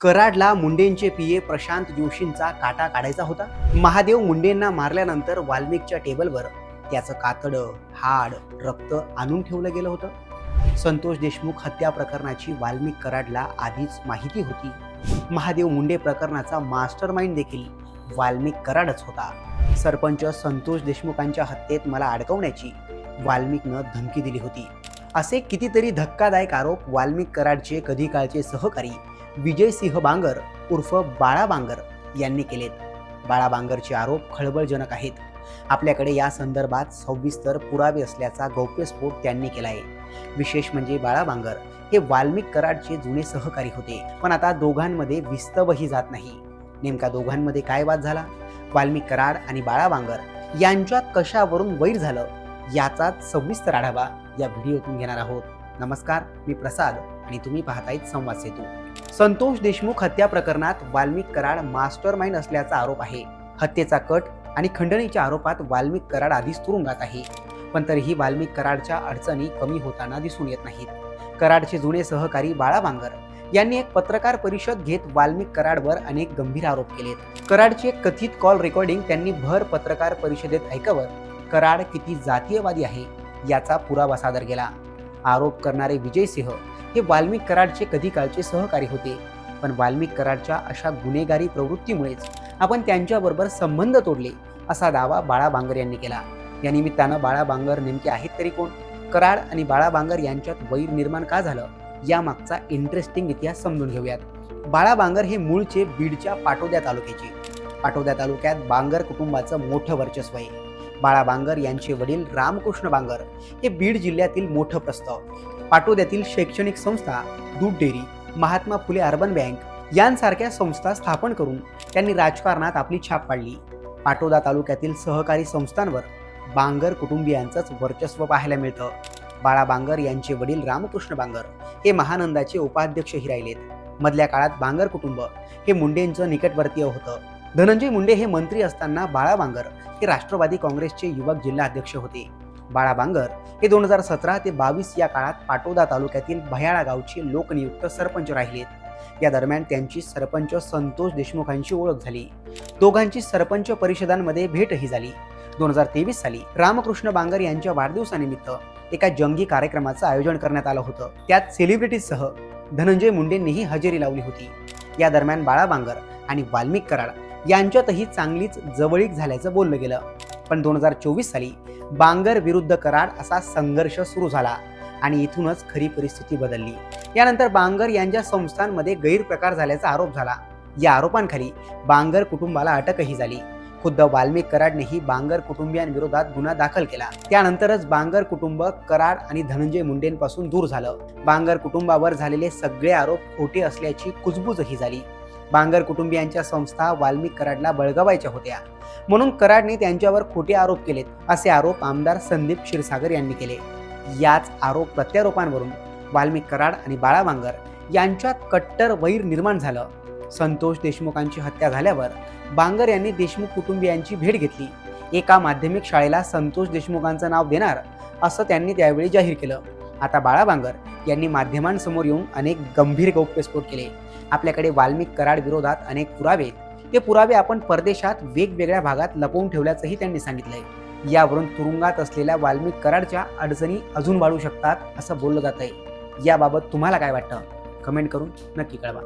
कराडला मुंडेंचे PA Prashant जोशींचा काटा काढायचा होता. महादेव मुंडेंना मारल्यानंतर वाल्मिकच्या टेबलवर त्याचं कातडं हाड रक्त आणून ठेवलं गेलं होतं. संतोष देशमुख हत्या प्रकरणाची वाल्मिक कराडला आधीच माहिती होती. महादेव मुंडे प्रकरणाचा मास्टर माइंड देखील वाल्मिक कराडच होता. सरपंच संतोष देशमुखांच्या हत्येत मला अडकवण्याची वाल्मिकनं धमकी दिली होती. असे कितीतरी धक्कादायक आरोप वाल्मिक कराडचे कधी काळचे सहकारी विजयसिंह बांगर उर्फ बाळा बांगर यांनी केलेत. बाळा बांगरचे आरोप खळबळजनक आहेत. आपल्याकडे या संदर्भात सविस्तर पुरावे असल्याचा गौप्यस्फोट त्यांनी केला आहे. विशेष म्हणजे बाळा बांगर हे वाल्मिक कराडचे जुने सहकारी होते पण आता दोघांमध्ये विस्तवही जात नाही. नेमका दोघांमध्ये काय वाद झाला? वाल्मिक कराड आणि बाळा बांगर यांच्यात कशावरून वैर झालं? याचाच सविस्तर आढावा या व्हिडिओतून घेणार आहोत. नमस्कार मी प्रसाद आणि तुम्ही पाहतायत संवाद सेतू. संतोष देशमुख हत्या प्रकरणात वाल्मिक कराड मास्टर माइंड असल्याचा आरोप आहे. हत्येचा कट आणि खंडणीच्या आरोपात वाल्मिक कराड आधीच तुरुंगात आहे. पण तरीही वाल्मिक कराडच्या अडचणी कमी होताना दिसून येत नाहीत. कराडचे जुने सहकारी बाळा बांगर यांनी एक पत्रकार परिषद घेत वाल्मिक कराडवर अनेक गंभीर आरोप केलेत. कराडचे कथित कॉल रेकॉर्डिंग त्यांनी भर पत्रकार परिषदेत ऐकवत कराड किती जातीयवादी आहे याचा पुरावा सादर केला. आरोप करणारे विजय सिंह हे वाल्मिक कराडचे कधी काळचे सहकारी होते. पण वाल्मिक कराडच्या अशा गुन्हेगारी प्रवृत्तीमुळेच आपण त्यांच्याबरोबर संबंध तोडले असा दावा बाळा बांगर यांनी केला. या निमित्तानं बाळा बांगर नेमके आहेत तरी कोण? कराड आणि बाळा बांगर यांच्यात वैर निर्माण का झालं? यामागचा इंटरेस्टिंग इतिहास समजून घेऊयात. बाळा बांगर हे मूळचे बीडच्या पाटोद्या तालुक्याचे. पाटोद्या तालुक्यात बांगर कुटुंबाचं मोठं वर्चस्व आहे. बाळा बांगर यांचे वडील रामकृष्ण बांगर हे बीड जिल्ह्यातील मोठं प्रस्ताव पाटोद्यातील शैक्षणिक संस्था दूध dairy Mahatma Phule urban bank यांसारख्या संस्था स्थापन करून त्यांनी राजकारणात आपली छाप पाडली. पाटोदा तालुक्यातील सहकारी संस्थांवर बांगर कुटुंबियांचंच वर्चस्व पाहायला मिळतं. बाळा बांगर यांचे वडील रामकृष्ण बांगर हे महानंदाचे उपाध्यक्षही राहिलेत. मधल्या काळात बांगर कुटुंब हे मुंडेंचं निकटवर्तीय होतं. धनंजय मुंडे हे मंत्री असताना बाळा बांगर हे राष्ट्रवादी काँग्रेसचे युवक जिल्हाध्यक्ष होते. बाळाबांगर हे दोन हजार सतरा ते बावीस या काळात पाटोदा तालुक्यातील भयाळा गावचे लोकनियुक्त सरपंच राहिलेत या दरम्यान त्यांची सरपंच संतोष देशमुखांची ओळख झाली. दोघांची सरपंच परिषदांमध्ये भेटही झाली. दोन हजार तेवीस साली रामकृष्ण बांगर यांच्या वाढदिवसानिमित्त एका जंगी कार्यक्रमाचं आयोजन करण्यात आलं होतं. त्यात सेलिब्रिटीजसह धनंजय मुंडेंनीही हजेरी लावली होती. या दरम्यान बाळा बांगर आणि वाल्मिक कराड यांच्यातही चांगलीच जवळीक झाल्याचं बोललं गेलं. पण दोन हजार चोवीस साली बांगर विरुद्ध कराड असा संघर्ष सुरू झाला आणि इथूनच खरी परिस्थिती बदलली. यानंतर बांगर यांच्या संस्थांमध्ये गैरप्रकार झाल्याचा आरोप झाला. या आरोपांखाली बांगर कुटुंबाला अटकही झाली. खुद्द वाल्मिक कराडनेही बांगर कुटुंबियांविरोधात गुन्हा दाखल केला. त्यानंतरच बांगर कुटुंब कराड आणि धनंजय मुंडेंपासून दूर झालं. बांगर कुटुंबावर झालेले सगळे आरोप खोटे असल्याची कुजबुजही झाली. बांगर कुटुंबियांच्या संस्था वाल्मिक कराडला बळगवायच्या होत्या. म्हणून कराडने त्यांच्यावर खोटे आरोप केलेत असे आरोप आमदार संदीप क्षीरसागर यांनी केले. याच आरोप प्रत्यारोपांवरून वाल्मिक कराड आणि बाळा बांगर यांच्यात कट्टर वैर निर्माण झालं. संतोष देशमुखांची हत्या झाल्यावर बांगर यांनी देशमुख कुटुंबियांची भेट घेतली. एका माध्यमिक शाळेला संतोष देशमुखांचं नाव देणार असं त्यांनी त्यावेळी जाहीर केलं. आता बाळा बांगर यांनी माध्यमांसमोर येऊन अनेक गंभीर गौप्यस्फोट केले. आपल्याकडे वाल्मिक कराड विरोधात अनेक पुरावे. ते पुरावे आपण परदेशात वेगवेगळ्या भागात लपवून ठेवल्याचंही त्यांनी सांगितलंय. यावरून तुरुंगात असलेल्या वाल्मिक कराडच्या अडचणी अजून वाढू शकतात असं बोललं जात आहे याबाबत तुम्हाला काय वाटतं? कमेंट करून नक्की कळवा.